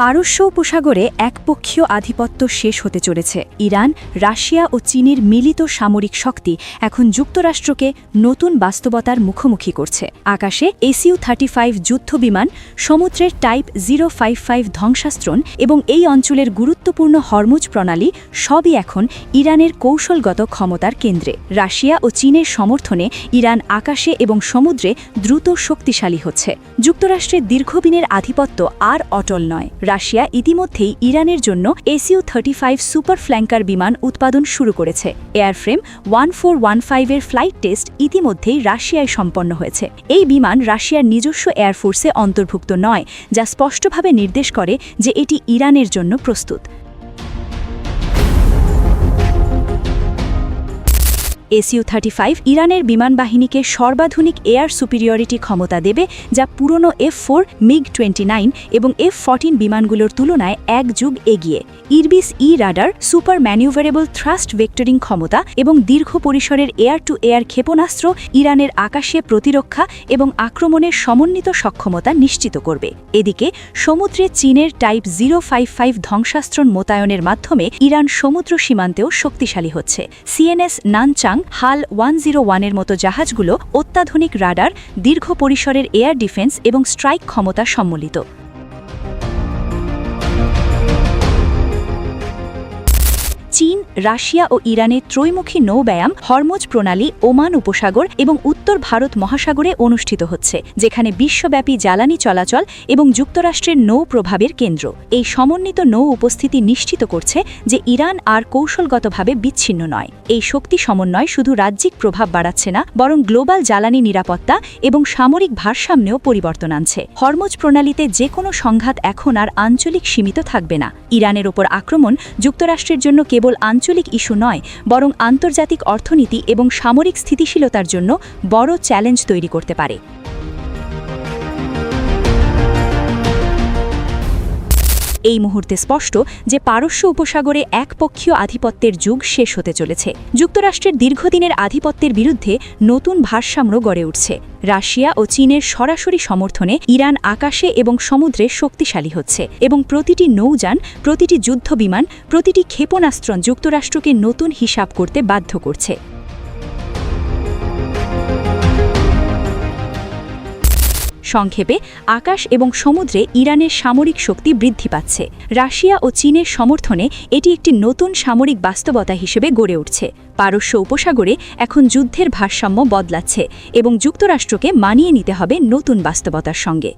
পারস্য উপসাগরে একপক্ষীয় আধিপত্য শেষ হতে চলেছে। ইরান, রাশিয়া ও চীনের মিলিত সামরিক শক্তি এখন যুক্তরাষ্ট্রকে নতুন বাস্তবতার মুখোমুখি করছে। আকাশে এসিউ থার্টি ফাইভ যুদ্ধবিমান, সমুদ্রের টাইপ জিরো ফাইভ ফাইভ ধ্বংসাস্ত্রণ এবং এই অঞ্চলের গুরুত্বপূর্ণ হরমুজ প্রণালী সবই এখন ইরানের কৌশলগত ক্ষমতার কেন্দ্রে। রাশিয়া ও চীনের সমর্থনে ইরান আকাশে এবং সমুদ্রে দ্রুত শক্তিশালী হচ্ছে। যুক্তরাষ্ট্রের দীর্ঘদিনের আধিপত্য আর অটল নয়। রাশিয়া ইতিমধ্যেই ইরানের জন্য এসিও থার্টি ফাইভ সুপার ফ্ল্যাঙ্কার বিমান উৎপাদন শুরু করেছে। এয়ারফ্রেম ওয়ান ফোর ওয়ান ফাইভের ফ্লাইট টেস্ট ইতিমধ্যেই রাশিয়ায় সম্পন্ন হয়েছে। এই বিমান রাশিয়ার নিজস্ব এয়ারফোর্সে অন্তর্ভুক্ত নয়, যা স্পষ্টভাবে নির্দেশ করে যে এটি ইরানের জন্য প্রস্তুত। এসইউ থার্টি ফাইভ ইরানের বিমান বাহিনীকে সর্বাধুনিক এয়ার সুপিরিয়রিটি ক্ষমতা দেবে যা পুরনো F four MiG twenty nine এবং এফ ফর্টিন বিমানগুলোর তুলনায় এক যুগ এগিয়ে। Irbis E radar super manoeuvrable thrust vectoring ক্ষমতা এবং দীর্ঘ পরিসরের এয়ার টু এয়ার ক্ষেপণাস্ত্র ইরানের আকাশে প্রতিরক্ষা এবং আক্রমণের সমন্বিত সক্ষমতা নিশ্চিত করবে। এদিকে, সমুদ্রে চীনের টাইপ জিরো ফাইভ ফাইভ ধ্বংসাস্ত্র মোতায়নের মাধ্যমে ইরান সমুদ্র সীমান্তেও শক্তিশালী হচ্ছে। CNS Nanchang hull one zero ওয়ানের মতো জাহাজগুলো অত্যাধুনিক রাডার, দীর্ঘ পরিসরের এয়ার ডিফেন্স এবং স্ট্রাইক ক্ষমতা সম্মিলিত চীন, রাশিয়া ও ইরানের ত্রৈমুখী নৌব্যায়াম, হরমোজ প্রণালী, ওমান উপসাগর এবং উত্তর ভারত মহাসাগরে অনুষ্ঠিত হচ্ছে, যেখানে বিশ্বব্যাপী জ্বালানি চলাচল এবং যুক্তরাষ্ট্রের নৌ প্রভাবের কেন্দ্র। এই সমন্বিত নৌ উপস্থিতি নিশ্চিত করছে যে ইরান আর কৌশলগতভাবে বিচ্ছিন্ন নয়। এই শক্তি সমন্বয় শুধু রাজ্যিক প্রভাব বাড়াচ্ছে না, বরং গ্লোবাল জ্বালানি নিরাপত্তা এবং সামরিক ভারসাম্যেও পরিবর্তন আনছে। হরমোজ প্রণালীতে যে কোনো সংঘাত এখন আর আঞ্চলিক সীমিত থাকবে না। ইরানের ওপর আক্রমণ যুক্তরাষ্ট্রের জন্য কেবল আঞ্চলিক ইস্যু নয়, বরং আন্তর্জাতিক অর্থনীতি এবং সামরিক স্থিতিশীলতার জন্য বড় চ্যালেঞ্জ তৈরি করতে পারে। এই মুহূর্তে স্পষ্ট যে পারস্য উপসাগরে একপক্ষীয় আধিপত্যের যুগ শেষ হতে চলেছে। যুক্তরাষ্ট্রের দীর্ঘদিনের আধিপত্যের বিরুদ্ধে নতুন ভারসাম্য গড়ে উঠছে। রাশিয়া ও চীনের সরাসরি সমর্থনে ইরান আকাশে এবং সমুদ্রে শক্তিশালী হচ্ছে এবং প্রতিটি নৌযান, প্রতিটি যুদ্ধবিমান, প্রতিটি ক্ষেপণাস্ত্র যুক্তরাষ্ট্রকে নতুন হিসাব করতে বাধ্য করছে। সংক্ষেপে, আকাশ এবং সমুদ্রে ইরানের সামরিক শক্তি বৃদ্ধি পাচ্ছে। রাশিয়া ও চীনের সমর্থনে এটি একটি নতুন সামরিক বাস্তবতা হিসেবে গড়ে উঠছে। পারস্য উপসাগরে এখন যুদ্ধের ভারসাম্য বদলাচ্ছে এবং যুক্তরাষ্ট্রকে মানিয়ে নিতে হবে নতুন বাস্তবতার সঙ্গে।